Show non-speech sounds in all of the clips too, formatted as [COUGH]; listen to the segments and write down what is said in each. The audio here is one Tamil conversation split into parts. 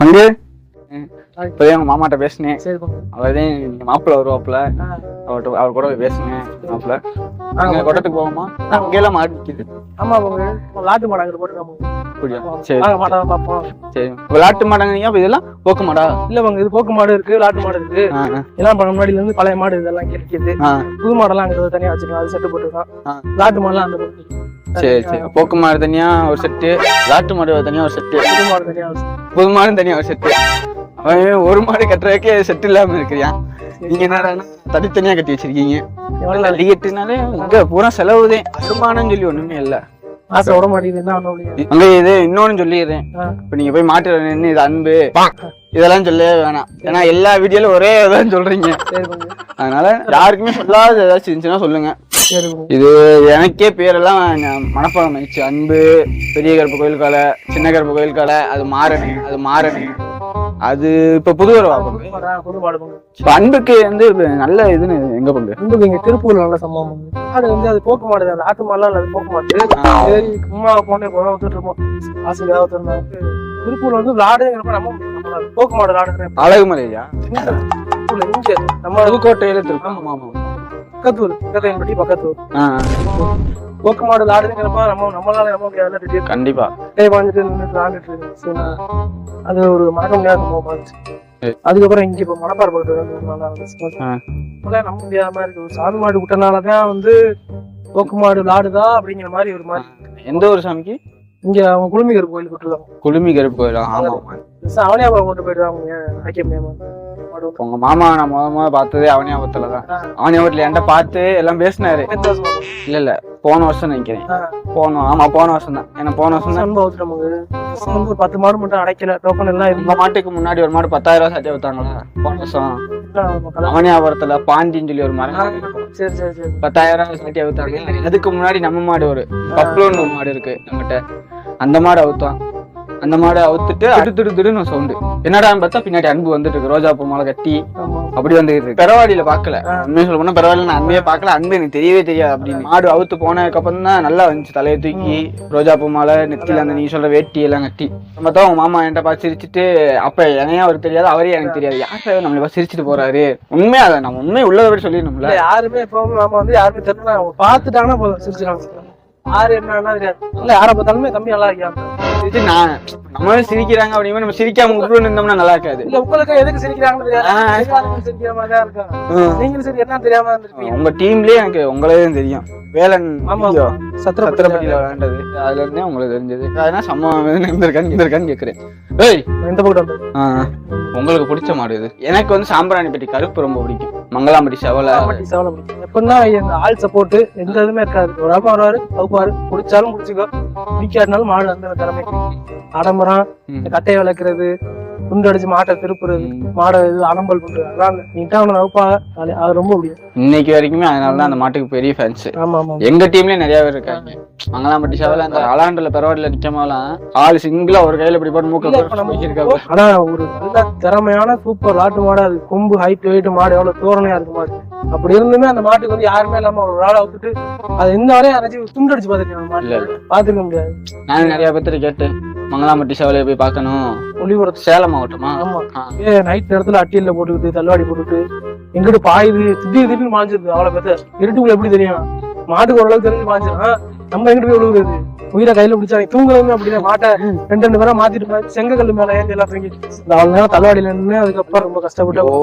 பங்கு இப்போதான் எங்க மாமாட்ட பேசினேன். அவர்தான் இங்க மாப்பிள்ள வருவாப்புல. அவர்கிட்ட அவர் கூட போய் பேசுங்க மாப்பிள்ள. அங்க கொட்டத்துக்கு போவோமா? அங்கெல்லாம் மாடு ஆமா பங்கு லாட்டு மாடு அங்கிட்டு போட்டுருக்காங்க அப்படியா? சரி சரி. விளாட்டு மாடங்க அப்ப இதெல்லாம் போக்கு மாடா? இல்ல பங்கு இது போக்கு மாடு இருக்கு லாட்டு மாடு இருக்கு. எல்லாம் பண்ண முன்னாடில இருந்து பழைய மாடு இதெல்லாம் இங்க இருக்குது. ஆ. புது மாடெல்லாம் அங்க தனியா வச்சிருக்கோம் அது செட்டு போட்டுருக்கோம் ஆ. லாட்டு மாடுலாம் அந்த. சரி சரி. போக்கு மாடு தனியா ஒரு செட்டு விளாட்டு மாடு தனியா ஒரு செட்டு புது மாடு தனியா ஒரு செட்டு அவன் ஒரு மாடு கட்டுறதுக்கே செட்டு இல்லாம இருக்கிறியா நீங்க என்னடா தனித்தனியா கட்டி வச்சிருக்கீங்க? கட்டினாலே இங்க பூரா செலவுதேன் வருமானம் சொல்லி ஒண்ணுமே இல்ல. ஆசை விட மாட்டேங்குது என்ன இது இன்னொன்னு சொல்லிடுறேன். இப்ப நீங்க போய் மாட்டு நின்று இது அன்பு இதெல்லாம் சொல்லவே வேணாம். ஏன்னா எல்லா வீடியோல ஒரே இதான் சொல்றீங்க. அதனால யாருக்குமே சொல்லாத ஏதாச்சும் இருந்துச்சுன்னா சொல்லுங்க. இது எனக்கே பேரெல்லாம் மனப்பாடம் ஆயிடுச்சு. அன்பு பெரிய கருப்பு கோயில் காலை சின்ன கருப்பு கோயில் காலை அது மாறணி அது மாறணி அது இப்ப புது அன்புக்கு வந்து நல்ல இதுன்னு எங்க பங்கு? வந்து இங்க திருப்பூர்ல நல்ல சம்பவம். மாடு வந்து அது போக்கு மாடு தான். ஆட்டு மாடுலாம் அது போக்கு மாடு. சரி சும்மா போனே போன வந்துட்டு இருப்போம். வந்துருந்தாங்க திருப்பூர்ல வந்து விளாடுங்கிறப்ப நம்ம போக்கு மாடு விளாடுங்கிற அழகுமலையா? நம்ம புதுக்கோட்டையில திருப்பி ஆமா ஆமா. பக்கத்தூர். பக்கத்தையன்பட்டி பக்கத்தூர். ஆ, போக்கு மாடு விளாடுங்கிறப்ப நம்ம நம்மளால நம்ம முடியாத திடீர்னு. கண்டிப்பா. டே வாங்கிட்டு நின்று விளாண்டுட்டு இருக்கு சரி, அது ஒரு மறக்க முடியாத சம்பவமா இருந்துச்சு. சரி. அதுக்கப்புறம் இங்க இப்ப மணப்பாறை பக்கத்துல நம்ப முடியாத மாதிரி இருக்கு. சாமி மாடு விட்டனாலதான் வந்து போக்கு மாடு விளாடுதா அப்படிங்கிற மாதிரி ஒரு மாதிரி. எந்த ஒரு சாமிக்கு? இங்க அவங்க குழுமிகர் கோயில் விட்டுருக்காங்க குளுமி கருப்பு கோயிலா? ஆமா. ஆமா அவனியாபுரம் கொண்டு போயிடுறாங்க அடைக்க முடியாம. உங்க மாமா நான் முத முத பார்த்ததே அவனியாபத்துல தான். அவனியாபத்துல என்கிட்ட பார்த்து எல்லாம் பேசினாரு? இல்ல இல்ல போன வருஷம் நினைக்கிறேன். ஆ. போன ஆமா போன வருஷம் தான். ஏன்னா போன வருஷம் தான். பத்து மாடு மட்டும் அடைக்கல. டோக்கன் எல்லாம் இருந்தா மாட்டுக்கு முன்னாடி ஒரு மாடு பத்தாயிரம் ரூபாய் சட்டை வைத்தாங்களா போன வருஷம். அவனியாபுரத்துல பாண்டின்னு சொல்லி ஒரு மரம் பத்தாயிரம் ரூபாய் சட்டை வைத்தாங்க அதுக்கு முன்னாடி நம்ம மாடு ஒரு பப்ளோன்னு ஒரு மாடு இருக்கு நம்மகிட்ட. அந்த மாடு அவுத்தான். அந்த மாடு அவுத்துட்டு திடு திடுன்னு சவுண்டு. என்னடா பார்த்தா பின்னாடி அன்பு வந்துட்டு இருக்கு. ரோஜா பூ மாலை கட்டி அப்படி வந்துட்டு இருக்கு. பெரவாடியில பாக்கல. உண்மையை சொல்ல போனா பெரவாடியில நான் அன்பையே பாக்கல. அன்பு எனக்கு தெரியவே தெரியாது அப்படின்னு. மாடு அவுத்து போனதுக்கு அப்புறம் தான் நல்லா வந்துச்சு தலையை தூக்கி ரோஜா பூ மாலை நெத்தியில அந்த நீ சொல்ற வேட்டி எல்லாம் கட்டி. தான் உங்க மாமா என்கிட்ட பார்த்து சிரிச்சிட்டு அப்ப என்னையும் அவருக்கு தெரியாது அவரே எனக்கு தெரியாது. யார் நம்மளை பார்த்து சிரிச்சிட்டு போறாரு? உண்மையா அதை நம்ம உண்மை உள்ளதை சொல்லிடணும்ல. யாருமே நாம வந்து யாருமே தெரியல. பாத்துட்டாங்கன்னா போதும் சிரிச்சுக்கலாம் யாரு என்னன்னா தெரியாது. இல்ல யாரை பார்த்தாலுமே தம்பி நல்லா இருக்கியா சிரிச்சு நான் நம்மளும் சிரிக்கிறாங்க அப்படிங்கும்போது நம்ம சிரிக்காம விட்டு இருந்தோம்னா நல்லா இருக்காது. இல்ல உங்களுக்கு எதுக்கு சிரிக்கிறாங்கன்னு தெரியாது. ஆ. தெரியாதவங்க சிரிக்கிற மாதிரி தான் இருக்காங்க. நீங்களும் சரி என்ன தெரியாம இருந்திருப்பீங்க. உங்க டீம்லயே எனக்கு உங்களே தெரியும். வேலன். சத்திரப்பட்டி சத்திரப்பட்டியில விளையாண்டது. அதுல இருந்தே உங்களுக்கு தெரிஞ்சது. அதனால சம்பவம் இருந்திருக்கான்னு இருந்திருக்கான்னு கேக்குறேன். ஏய்! எந்த பக்கம் உங்களுக்கு பிடிச்ச மாடு இது எனக்கு வந்து சாம்பிராணிப்பட்டி கருப்பு ரொம்ப பிடிக்கும். மங்களாம்பட்டி செவலை. சேவலை பிடிக்கும் எப்படின்னா இந்த ஆள் சப்போர்ட் எந்த இதுவுமே இருக்காது. ஒரு ஆள் வருவாரு அவுப்பாரு பிடிச்சாலும் பிடிச்சிக்கோ பிடிக்காட்டினாலும் மாடு அந்த திறமை ஆடம்பரம் கட்டையை விளக்குறது துண்டு அடிச்சு மாட்டை திருப்புறது. மாடை இது அலம்பல் பண்றது. நீட்டா அவனை அது ரொம்ப பிடிக்கும் இன்னைக்கு வரைக்குமே அதனால தான் அந்த மாட்டுக்கு பெரிய ஃபேன்ஸ் ஆமா ஆமா எங்க டீம்லயே நிறைய பேர் இருக்காங்க. மங்களாம்பட்டி செவலை அந்த அலாண்டுல பெரவாடில நிக்கமாலாம். ஆள் சிங்கிளா ஒரு கையில இப்படி போட்டு மூக்க ஆனா ஒரு நல்ல திறமையான சூப்பர் நாட்டு மாடு அது கொம்பு ஹைட் வெயிட் மாடு எவ்வளவு தோரணையா இருக்கு மாடு. அப்படி இருந்துமே அந்த மாட்டுக்கு வந்து யாருமே இல்லாம ஒரு ஆளை விட்டுட்டு அது இந்த வரையும் யாராச்சும் துண்டு அடிச்சு பாத்துருக்கேன் பாத்துக்க முடியாது. நானும் நிறைய பேர்த்து கேட்டேன். மங்களாம்பட்டி செவலையை போய் பார்க்கணும். ஒளிபுறத்து சேலம் மாவட்டமா? நைட் நேரத்துல அட்டியல்ல போட்டுக்கிட்டு தள்ளுவாடி போட்டுட்டு எங்கிட்டு பாயுது திடீர் திடீர்னு மாஞ்சிருது அவ்வளவு பேத்த. இருட்டுக்குள்ள எப்படி தெரியும்? மாட்டுக்கு ஓரளவுக்கு தெரிஞ்சு மாஞ்சிடும் நம்ம எங்கிட்டு போய் விழுகுறது உயிரை கையில பிடிச்சா தூங்குறதுமே அப்படிதான் மாட்டை ரெண்டு ரெண்டு பேரா மாத்திட்டு போய் செங்கக்கல்லு மேல ஏறி எல்லாம் இந்த அவ்வளவு நேரம் தள்ளுவாடியில நின்று அதுக்கப்புறம் ரொம்ப கஷ்டப்பட்டு ஓ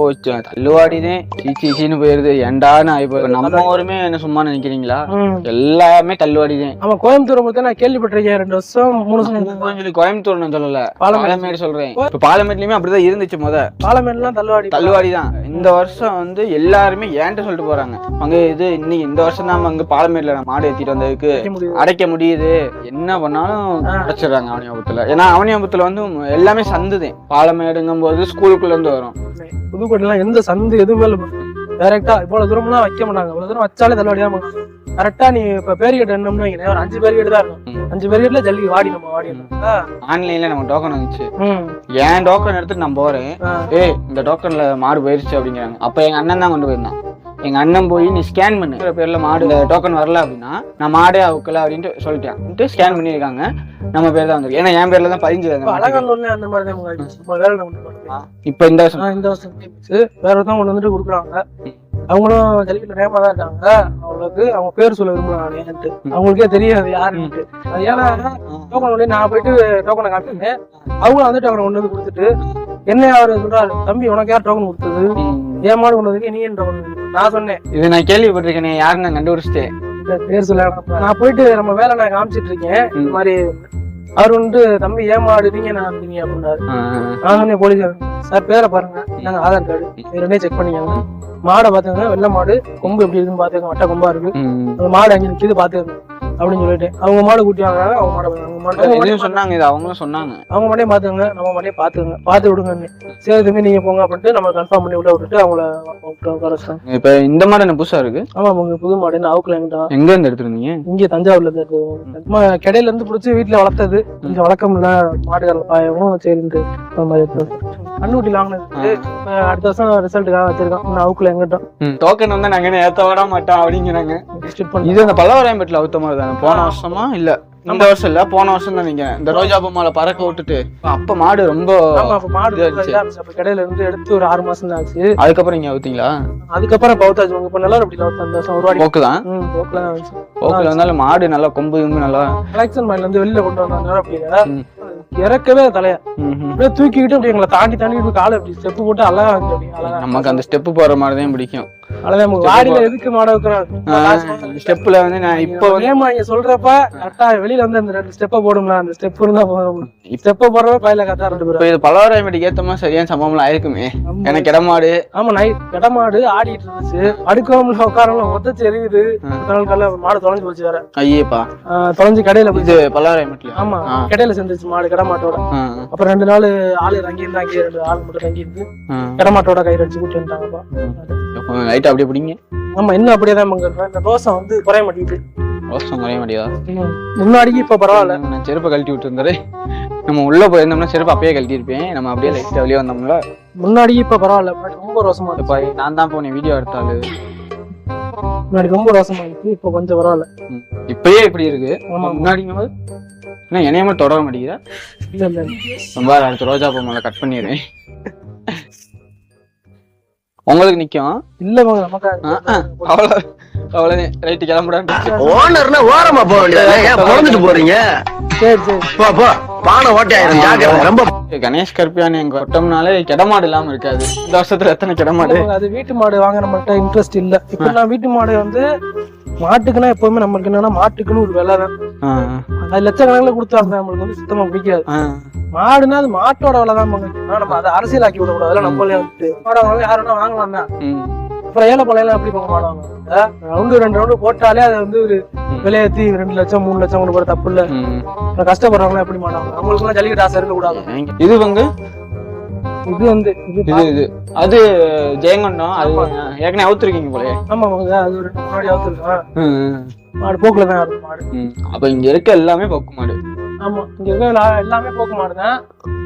தள்ளுவாடிதான் சீச்சின்னு போயிருது. ஏண்டான்னு ஆயிப்போய் நம்ம ஊருமே என்ன சும்மா நினைக்கிறீங்களா. எல்லாமே தள்ளுவாடிதான் ஆமா கோயம்புத்தூர் மட்டும் நான் கேள்விப்பட்டிருக்கேன். ரெண்டு வருஷம் மூணு வருஷம் கோயம்புத்தூர் நான் சொல்லல. பாலமேடு. சொல்றேன். இப்ப பாலமேட்லயுமே அப்படிதான் இருந்துச்சு முத. பாலமேடுலாம் தள்ளுவாடி. தள்ளுவாடி தான் இந்த வருஷம் வந்து எல்லாருமே ஏன்ட்டு சொல்லிட்டு போறாங்க. அங்க இது இன்னைக்கு இந்த வருஷம் தான் அங்க பாலமேட்ல நான் மாடு ஏத்திட்டு வந்ததுக்கு. அடைக்க முடியுது. என்ன பண்ணாலும் ஆ. அடைச்சிடுறாங்க அவனியாபுரத்துல ஏன்னா அவனியாபுரத்துல வந்து எல்லாமே சந்துதேன் பாலமேடுங்கும் போது ஸ்கூலுக்குள்ள இருந்து வரும். புதுக்கோட்டைலாம் எந்த சந்து எதுவுமே இல்லை டைரக்டா இவ்வளவு தூரம்லாம் வைக்க மாட்டாங்க. இவ்வளவு தூரம் வச்சாலே தள்ளுவாடி தான் கரெக்டா நீ இப்ப பேரிகேட் என்னம்னு வைங்க ஒரு அஞ்சு பேரிகேட் தான் இருக்கும். அஞ்சு பேரிகேட்ல ஜல்லி வாடி நம்ம வாடி ஆன்லைன்ல நம்ம டோக்கன் வந்துச்சு. என் டோக்கன் எடுத்துட்டு நான் போறேன். ஏய் இந்த டோக்கன்ல மாடு போயிருச்சு அப்படிங்கிறாங்க. அப்ப எங்க அண்ணன் தான் கொண்டு போயிருந்தான். எங்க அண்ணன் போய் நீ ஸ்கேன் பண்ணு. பேர்ல மாடு டோக்கன் வரல அப்படின்னா நான் மாடே அவுக்கல அப்படின்ட்டு சொல்லிட்டேன். ஸ்கேன் பண்ணியிருக்காங்க. நம்ம பேர் தான் வந்திருக்கு. ஏன்னா என் பேர்ல தான் பதிஞ்சது இப்ப இந்த வருஷம். இந்த வருஷம். வேற ஒருத்தவங்க கொண்டு வந்துட்டு கொடுக்குறாங்க. அவங்களும் ஜல்லிக்கட்டு நேமா தான் இருக்காங்க. அவங்களுக்கு அவங்க பேர் சொல்ல விரும்புறாங்க ஏன்ட்டு அவங்களுக்கே தெரியாது யாருன்ட்டு. ஏன்னா டோக்கன் உடனே நான் போயிட்டு டோக்கனை காட்டினேன். அவங்களும் வந்து டோக்கனை வந்து கொடுத்துட்டு என்ன அவரு சொல்றாரு தம்பி உனக்கு யார் டோக்கன் கொடுத்தது? ஏன் மாடு கொண்டு வந்து நீ கொடுத்த?" நான் சொன்னேன். இது நான் கேள்விப்பட்டிருக்கேன் யாருன்னு நான் கண்டுபிடிச்சிட்டேன் இந்த பேர் சொல்ல. நான் போயிட்டு நம்ம வேலை நான் காமிச்சிட்டு இருக்கேன். இந்த மாதிரி அவர் வந்துட்டு தம்பி ஏன் மாடு நீங்க நான் வந்தீங்க அப்படின்னாரு நான் சொன்னேன் போலீஸ் சார் பேரை பாருங்க. நாங்க ஆதார் கார்டு. ரெண்டே செக் பண்ணிக்கோங்க. மாடை பாத்துக்கோங்க வெள்ளை மாடு கொம்பு எப்படி இருக்குன்னு பாத்துக்கோங்க வட்ட கொம்பா இருக்கு. அந்த மாடு அங்க நிக்குது பாத்துக்கோங்க அப்படின்னு சொல்லிட்டு. அவங்க மாடு கூட்டி வாங்குறாங்க அவங்க மாடை அவங்க சொன்னாங்க இது அவங்களும் சொன்னாங்க. அவங்க மாட்டையும் பாத்துக்கோங்க நம்ம மாட்டையும் பாத்துக்கோங்க பாத்து விடுங்க சரி தம்பி நீங்க போங்க அப்படின்ட்டு நம்ம கன்ஃபார்ம் பண்ணி உள்ள விட்டுட்டு அவங்கள உட்கார இப்ப இந்த மாடு என்ன புதுசா இருக்கு? ஆமா உங்க புது மாடு என்ன அவுக்கல எங்க இருந்து எடுத்திருந்தீங்க? இங்க தஞ்சாவூர்ல இருந்து. சும்மா கடையில இருந்து புடிச்சு வீட்டுல வளர்த்தது. கொஞ்சம் வழக்கம் இல்ல மாடுகள் பாயவும் சரின்ட்டு மாதிரி எடுத்தது. கண்ணுக்குட்டி வாங்கினது. அடுத்த வருஷம் ரிசல்ட்டுக்காக வச்சிருக்கோம். இன்னும் அவுக்கல எங்கிட்டோம். டோக்கன் வந்து நாங்க ஏத்த விட மாட்டோம் அப்படிங்கிறாங்க. இது அந்த பல்லவராயம்பேட்டில் அவுத்த மாதிரி தானே? போன வருஷமா? இல்ல. இந்த வருஷம் இல்ல போன வருஷம் தான் நீங்க. இந்த ரோஜா பொம்மால பறக்க விட்டுட்டு அப்ப மாடு ரொம்ப மாடு கடையில இருந்து எடுத்து ஒரு ஆறு மாசம் தான் ஆச்சு. அதுக்கப்புறம் நீங்க அவுத்தீங்களா? அதுக்கப்புறம் பௌத்தாச்சு உங்க நல்லா அப்படி அந்த வருஷம் ஒரு வாடி போக்கு தான்? ம் போக்குல போக்குல மாடு நல்லா கொம்பு நல்லா கலெக்ஷன் மைண்ட்ல இருந்து வெளியில கொண்டு வந்தாங்க. அப்படிங்க ம். இறக்கவே தலைய. அப்படியே தூக்கிக்கிட்டு அப்படி எங்களை தாண்டி தாண்டி காலை அப்படி ஸ்டெப் போட்டு அழகா இருந்துச்சு நமக்கு அந்த ஸ்டெப் போற மாதிரி தான் பிடிக்கும். நமக்கு வாடியில எதுக்கு மாட ஸ்டெப்ல வந்து நான் இப்போ ஏமா நீங்க சொல்றப்ப கரெக்டா வெளியில வந்து அந்த ரெண்டு ஸ்டெப்ப போடுங்களா அந்த ஸ்டெப் இருந்தா ஸ்டெப்ப போடுறப்ப பயில கரெக்டா இது பல்லவராயம்பேட்டிக்கு ஏத்த மாதிரி சரியான சம்பவம்லாம் ஆயிருக்குமே. எனக்கு இடமாடு ஆமா நைட் கடமாடு ஆடிட்டு இருந்துச்சு. அடுக்கவும் உட்காரவும் ஒத்தச்சு எரியுது. காலையில மாடு தொலைஞ்சு போச்சு வேற. ஐயேப்பா. தொலைஞ்சு கடையில போய் இது பல்லவராயம்பேட்டில் ஆமா. கடையில செஞ்சிச்சு மாடு கடமாட்டோட. அப்புறம் ரெண்டு நாள் ஆளு தங்கி இருந்தா அங்கேயே ரெண்டு ஆள் மட்டும் தங்கி இருந்து கடமாட்டோட கயிறு அடிச்சு கூட்டி வந்துட்டாங்கப்பா. லைட் அப்படி பிடிங்க. ஆமா இன்னும் அப்படியே தான் மங்க. இந்த ரோசம் வந்து குறைய மாட்டேங்குது. ரோசம் குறைய மாட்டியா ம். முன்னாடிக்கு இப்ப பரவாயில்ல. நான் செருப்பை கழட்டி விட்டுருந்தாரு நம்ம உள்ள போயிருந்தோம்னா செருப்பு அப்பயே கழட்டி இருப்பேன் நம்ம அப்படியே லைட்டா வெளியே வந்தோம்ல. முன்னாடி இப்ப பரவாயில்ல. முன்னாடி ரொம்ப ரோசமா இருக்கு இப்ப நான் தான் போனேன் வீடியோ எடுத்தாலு. முன்னாடி ரொம்ப ரோசமா இருக்கு இப்ப கொஞ்சம் பரவாயில்ல. இப்பயே இப்படி இருக்கு. போது என்ன என்னைய மட்டும் தொடர மாட்டேங்குதா? இல்ல இல்ல. ரொம்ப அடுத்த ரோஜா பூ மேல கட் பண்ணிடுறேன். உங்களுக்கு நிக்கும். இல்ல நமக்கு. அவ்வளவு அவ்வளவுதான் ரைட்டு ஓனர்னா ஓரமா போக வேண்டியது போறீங்க? சரி சரி. போ போ. பானை ஓட்டை ஆயிரும். ஜாக்கிரதை. ரொம்ப கணேஷ் கருப்பியான் எங்க கொட்டம்னாலே கிடமாடு இல்லாம இருக்காது. இந்த வருஷத்துல எத்தனை கிடமாடு? அது வீட்டு மாடு வாங்க நம்மள்ட்ட இன்ட்ரெஸ்ட் இல்ல. இப்ப நான் வீட்டு மாடு வந்து மாட்டுக்குன்னா எப்பவுமே நம்மளுக்கு என்னன்னா மாட்டுக்குன்னு ஒரு விலை தான். அது லட்சக்கணக்கில் கொடுத்தாங்க நம்மளுக்கு வந்து சுத்தமா பிடிக்காது. ஆ. மாடுனா அது மாட்டோட விலை தான் நம்ம அதை அரசியலாக்கி விடக்கூடாது. அதெல்லாம் நம்மளே வந்துட்டு மாடு வாங்க யாருன்னா வாங்கலாம் தான் ம். அப்புறம் ஏழை பழையில எப்படி போக மாட்டாங்க? ரவுண்டு ரெண்டு ரவுண்டு போட்டாலே அது வந்து ஒரு விலையேத்தி ரெண்டு லட்சம் மூணு லட்சம் கொண்டு போற தப்பு இல்ல. கஷ்டப்படுறவங்க எப்படி மாட்டாங்க? நம்மளுக்கு எல்லாம் ஜல்லிக்கட்டு ஆசை இருக்க கூடாது இது வந்து இது வந்து இது இது அது ஜெயங்கொண்டம் அது ஏற்கனவே அவுத்துருக்கீங்க போலயே. ஆமா அது ஒரு முன்னாடி அவுத்துருக்கான் ம், ம். மாடு போக்குல தான் இருக்கும் மாடு. அப்ப இங்க இருக்க எல்லாமே போக்கு மாடு. ஆமா இங்க இருக்க எல்லா- எல்லாமே போக்கு மாடு தான்.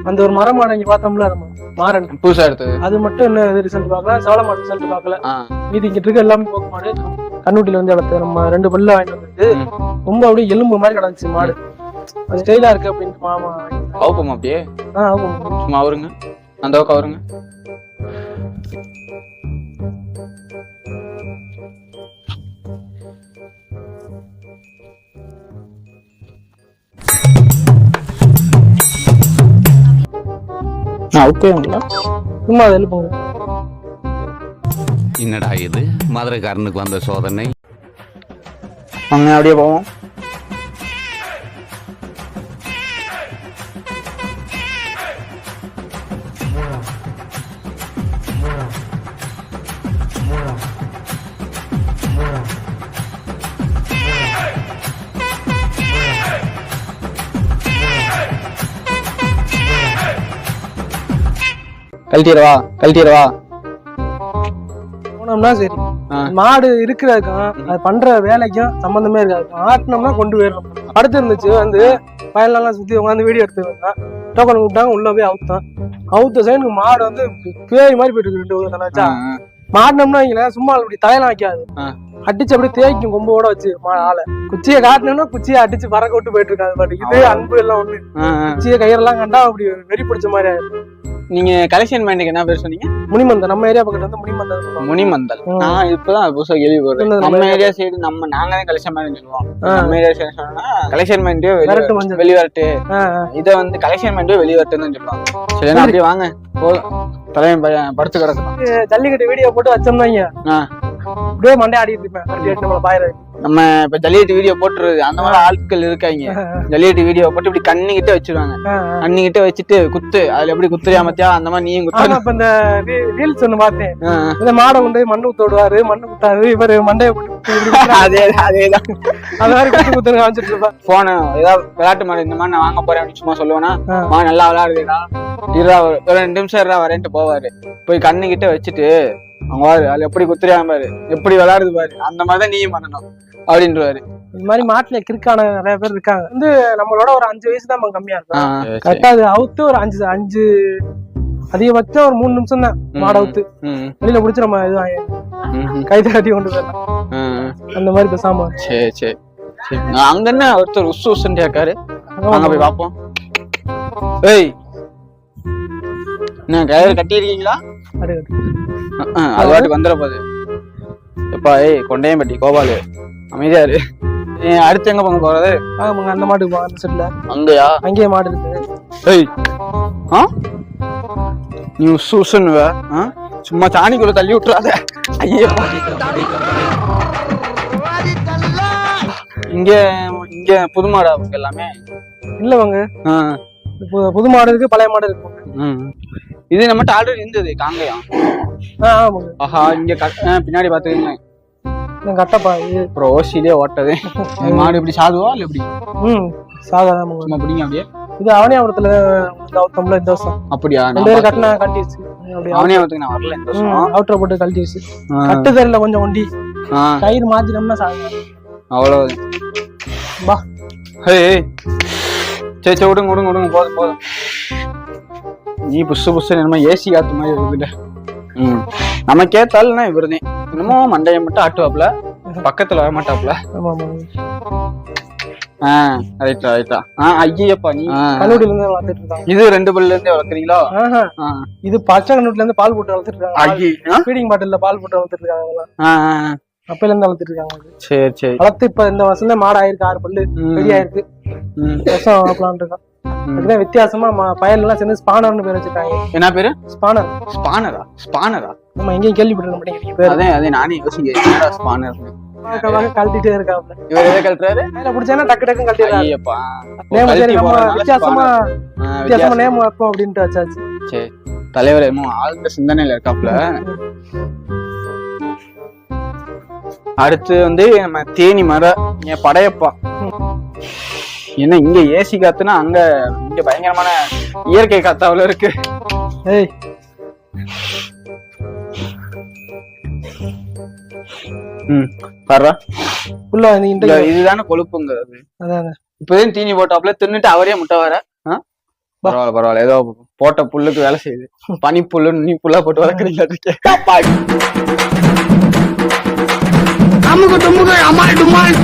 அந்த ஒரு மர மாடு இங்க பார்த்தோம்ல நம்ம மாறன். புதுசா எடுத்தது. அது மட்டும் என்ன ரிசல்ட் பார்க்கல சவள மாடு ரிசல்ட் பார்க்கல. மீதி இங்க இருக்க எல்லாமே போக்கு மாடு. கண்ணூட்டில வந்து இடத்து நம்ம ரெண்டு பல்ல வாங்கிட்டு வந்தது ம். ரொம்ப அப்படியே எலும்பு மாதிரி கிடந்துச்சு மாடு. அது ஸ்டைலா இருக்கு அப்படின்ட்டு மாமா அவுப்போம் அப்படியே. ஆ ஆகும். சும்மா அவருங்க. அந்த அவுக்கே சும்மா அது எழுப்புங்க என்னடா இது? மதுரைக்காரனுக்கு வந்த சோதனை. அங்க அப்படியே போவோம். கழட்டிடவா கழட்டிடவா போனோம்னா சரி. மாடு இருக்கிறதுக்கும் அது பண்ற வேலைக்கும் சம்பந்தமே இருக்காது. ஆட்டினோம்னா கொண்டு போயிடணும் அடுத்து இருந்துச்சு வந்து வயல்லாம் சுத்தி உட்காந்து வீடியோ எடுத்து வந்தான் டோக்கன் கூப்பிட்டாங்க உள்ள போய் அவுத்தான். அவுத்த சைடுக்கு மாடு வந்து பேய் மாதிரி போயிட்டு இருக்கு ரெண்டு ஊர் வச்சா மாட்டினோம்னா வைங்களேன் சும்மா இப்படி தலையெல்லாம் வைக்காது. அடிச்சு அப்படியே தேய்க்கும் கொம்போட வச்சு ஆளை. குச்சியை காட்டினோம்னா குச்சியை அடிச்சு பறக்க விட்டு போயிட்டு இருக்காது. பாட்டு இது அன்பு எல்லாம் ஒண்ணு. குச்சியை கயிறெல்லாம் கண்டா அப்படி வெறி பிடிச்ச மாதிரி ஆயிடும். நீங்க கலெக்ஷன் மைண்டுக்கு என்ன பேர் சொன்னீங்க? முனிமந்தம் நம்ம ஏரியா பக்கத்துல வந்து சொல்லுவாங்க. முனிமந்தல் ம். நான் இப்பதான் புதுசா கேள்விப்படுறேன். நம்ம ஏரியா சைடு நம்ம நாங்க தான் கலெக்ஷன் மைண்ட் சொல்லுவோம். நம்ம ஏரியா சைடு சொன்னா கலெக்ஷன் மைண்டே. வெளிவரட்டு. ஆ. இத வந்து கலெக்ஷன் மைண்டே வெளிவரட்டுன்னு சொல்லுவாங்க. சரி நான் அப்படியே வாங்க. போதும் தலைவன் படுத்து கிடக்கலாம் ஜல்லிக்கட்டு வீடியோ போட்டு ஆ. அப்படியே மண்டே ஆடிட்டு இருப்பேன். பாயிரம் நம்ம இப்ப ஜல்லிக்கட்டு வீடியோ போட்டுருது அந்த மாதிரி ஆட்கள் இருக்காங்க. ஜல்லிக்கட்டு வீடியோ போட்டு இப்படி கண்ணுகிட்ட வச்சிருவாங்க கண்ணுகிட்ட வச்சுட்டு குத்து. அதுல எப்படி குத்துறியா மத்தியா அந்த மாதிரி நீயும் குத்து. இப்ப இந்த ரீல்ஸ் ஒண்ணு பார்த்தேன். இந்த மாடை கொண்டு மண்ணு ஊத்த விடுவாரு மண்ணு குத்தாரு இவரு மண்டையை. [LAUGHS] அதே அதேதான் அது மாதிரி குத்து குத்துன்னு காமிச்சிட்டு இருப்பேன் போன ஏதாவது விளையாட்டு மாதிரி இந்த மாதிரி நான் வாங்க போறேன் அப்படின்னு சும்மா சொல்லுவேனா? ஆ. மா நல்லா விளையாடுறா இருடா ஒரு ஒரு ரெண்டு நிமிஷம் இருடா வரேன்ட்டு போவாரு. போய் கண்ணு கிட்ட வச்சுட்டு அவங்க பாரு அதுல எப்படி குத்துறியா பாரு எப்படி விளையாடுது பாரு. அந்த மாதிரி தான் நீயும் பண்ணணும். அப்படின்றவாரு இந்த மாதிரி மாட்டுல கிறுக்கான நிறைய பேர் இருக்காங்க. வந்து நம்மளோட ஒரு அஞ்சு வயசு தான் கம்மியா இருக்கும். கரெக்டா அது அவுத்து ஒரு அஞ்சு அஞ்சு அதிகபட்சம் ஒரு மூணு நிமிஷம் தான் மாடை அவுத்து. வெளியில புடிச்சு நம்ம இது கை தட்டி கொண்டு போயிடலாம். அந்த மாதிரி பேசாம சரி சரி. சரி நான் அங்க என்ன ஒருத்தர் உசு உசுன்னு இருக்காரு? வாங்க போய் பாப்போம். ஏய் என்ன கயிறு கட்டி இருக்கீங்களா அது வாட்டுக்கு வந்துட போகுது. எப்பா ஏய் கொண்டையம்பட்டி கோபாலு. அமைதியா இரு. அடுத்து எங்க போங்க போறது? ஆமாங்க அந்த மாட்டுக்கு போங்க செட்ல அங்கயா? அங்கேயே மாடு இருக்கு. ஏய். ஆ? நீ ஆ? சும்மா சாணிக்குள்ள தள்ளி விட்டுறாத. ஐயோ. இங்க இங்க புது மாடா அவங்க எல்லாமே. இல்லவங்க புது மாடு இருக்கு பழைய மாடு இருக்கு. இது நம்மகிட்ட ஆல்ரெடி இருந்தது காங்கயம். ஆஹா இங்க பின்னாடி இந்த கட்டப்பா இது அப்புறம் ஓசிலே ஓட்டது மாடு இப்படி சாதுவா இல்ல எப்படி? ம் சாதாரண சும்மா பிடிங்க அப்படியே. இது அவனியாபுரத்துல கௌதம்ல இந்த வருஷம். அப்படியா? ரெண்டு பேரும். கட்டினா கட்டிடுச்சு. நான் வரல இந்த வருஷம். அவுட்டர் போட்டு கழட்டிடுச்சு. கட்டு தெரியல கொஞ்சம் ஒண்டி. கயிறு மாத்தினோம்னா சாங்க அவ்வளவு பா. ஹே சரி சரி விடுங்க விடுங்க விடுங்க. போதும் போதும். நீ புஷு புஷு என்னமோ ஏசி காத்து மாதிரி இருக்குதுல்ல ம். நமக்கே தள்ளுனா இவருதான் என்னமோ மண்டையை மட்டும் ஆட்டுவாப்ல பக்கத்துல வர மாட்டாப்ல ஆமா ஆமா ஆ ரைட்டா ரைட்டா ஐயப்பா நீ இருந்து வளர்த்துட்டு இருக்காங்க இது ரெண்டு பல்லுல இருந்தே வளர்க்குறீங்களா. இது பச்சை கண்ணூட்ல இருந்து பால் போட்டு வளர்த்துட்டு இருக்காங்க? ஃபீடிங் பாட்டில்ல பால் போட்டு வளர்த்துட்டு இருக்காங்க. அப்பையில இருந்து வளர்த்துட்டு இருக்காங்க. சரி சரி. வளர்த்து இப்ப இந்த வருஷம் தான் மாடு ஆயிருக்கு ஆறு பல்லு பெரிய ஆயிருக்கு வருஷம். அதுதான் வித்தியாசமா பயல் எல்லாம் சேர்ந்து ஸ்பானர்னு பேர் வச்சிருக்காங்க. என்ன பேரு? ஸ்பானர். ஸ்பானரா? ஸ்பானரா? நம்ம எங்கேயும் கேள்விப்பட்டிருக்க மாட்டேங்கிறீங்க அதே அதே நானே என்னடா ஸ்பானர் கழட்டிட்டே இருக்காப்ல. இவர் எதை கழட்டுறாரு? கையில பிடிச்சானா டக்கு டக்குன்னு கழட்டிடுறாங்க ஐயப்பா நேம் சரி கழட்டி நம்ம போறதுனால வித்தியாசமா ஆ, வித்தியாசமா வித்தியாசம். நேம் வைப்போம் அப்படின்ட்டு வச்சாச்சு. சரி தலைவர் என்னமோ ஆழ்ந்த சிந்தனையில இருக்காப்ல. அடுத்து வந்து நம்ம தேனி மரம் என் படையப்பா. என்ன இங்க ஏசி காத்துனா அங்க இங்க பயங்கரமான இயற்கை காத்தாவுல இருக்கு. ஏய் ம். பாரு உள்ள நீ இந்த இதுதானே கொழுப்புங்கிறது. அதான் இப்பதான் தீனி போட்டாப்புல தின்னுட்டு அவரே முட்டை வர. பரவாயில்ல பரவாயில்ல. ஏதோ போட்ட புல்லுக்கு வேலை செய்யுது. [LAUGHS] பனி புல்லு நீ புல்லா போட்டு வளர்க்குறீங்க டுமால்